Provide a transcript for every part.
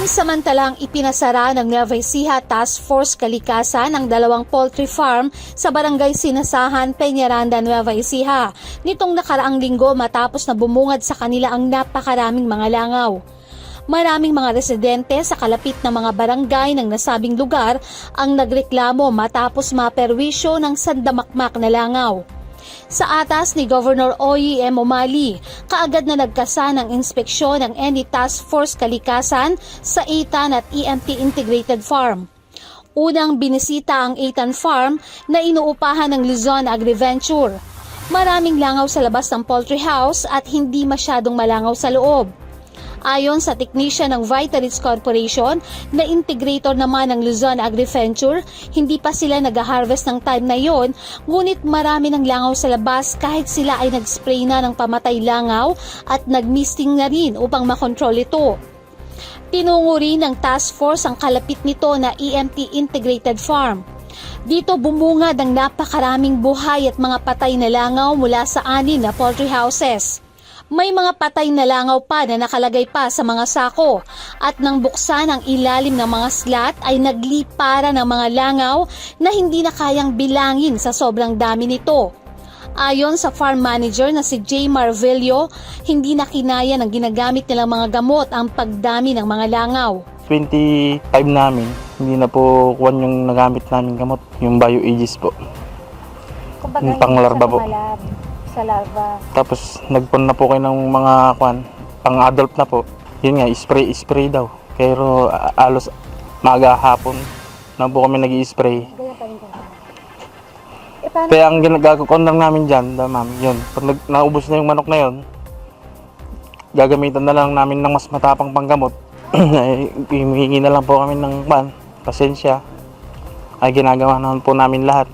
Pansamantalang ipinasara ng Nueva Ecija Task Force Kalikasan ang dalawang poultry farm sa barangay Sinasahan, Peñaranda, Nueva Ecija nitong nakaraang linggo matapos na bumungad sa kanila ang napakaraming mga langaw. Maraming mga residente sa kalapit na mga barangay ng nasabing lugar ang nagreklamo matapos maperwisyo ng sandamakmak na langaw. Sa atas ni Governor Oyi M. Kaagad na nagkasa ng inspeksyon ng ND Task Force Kalikasan sa Itan at EMT Integrated Farm. Unang binisita ang Itan Farm na inuupahan ng Luzon AgriVenture. Maraming langaw sa labas ng poultry house at hindi masyadong malangaw sa loob. Ayon sa technician ng Vitalits Corporation na integrator naman ng Luzon AgriVenture, hindi pa sila nag-harvest ng time na yon, ngunit marami ng langaw sa labas kahit sila ay nag-spray na ng pamatay langaw at nag-misting na rin upang makontrol ito. Tinungo rin ng task force ang kalapit nito na EMT Integrated Farm. Dito bumungad ang napakaraming buhay at mga patay na langaw mula sa anin na poultry houses. May mga patay na langaw pa na nakalagay pa sa mga sako at nang buksan ang ilalim ng mga slat ay naglipara ng mga langaw na hindi na kayang bilangin sa sobrang dami nito. Ayon sa farm manager na si Jay Marvelio, hindi na kinaya ng ginagamit nilang mga gamot ang pagdami ng mga langaw. 25 namin, hindi na po kuwan yung nagamit namin gamot, yung bio aegis po. Kumbaga, Yung panglarba po. mga lab, sa larva. Tapos nagpon na po kayo ng mga kwan, pang adult na po. Yun nga, spray, spray daw. Pero a- alos maaga hapon na po kami nag spray Ganyan pa rin kami. Eh, paano? Kaya ang ginagakon lang namin dyan, da, ma'am, yun. Pag nag, naubos na yung manok na yun, gagamitan na lang namin ng mas matapang panggamot. Ay, Hihingi na lang po kami ng man, pasensya. Ay ginagawa naman po namin lahat.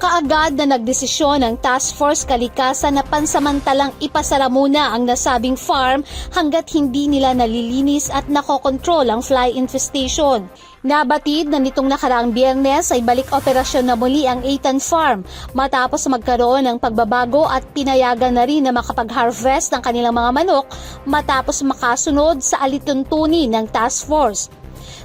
Kaagad na nagdesisyon ng Task Force Kalikasan na pansamantalang ipasara muna ang nasabing farm hanggat hindi nila nalilinis at nakokontrol ang fly infestation. Nabatid na nitong nakaraang biyernes ay balik operasyon na muli ang Aitan Farm matapos magkaroon ng pagbabago at pinayagan na rin na makapag-harvest ng kanilang mga manok matapos makasunod sa alituntunin ng task force.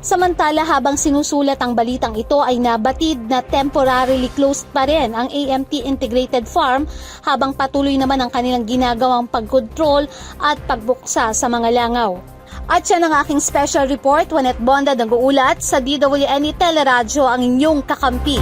Samantala habang sinusulat ang balitang ito ay nabatid na temporarily closed pa rin ang AMT Integrated Farm habang patuloy naman ang kanilang ginagawang pagkontrol at pagbuksa sa mga langaw. At yan ang aking special report, Juanet Bonda nag-uulat sa DWNE Teleradyo ang inyong kakampi.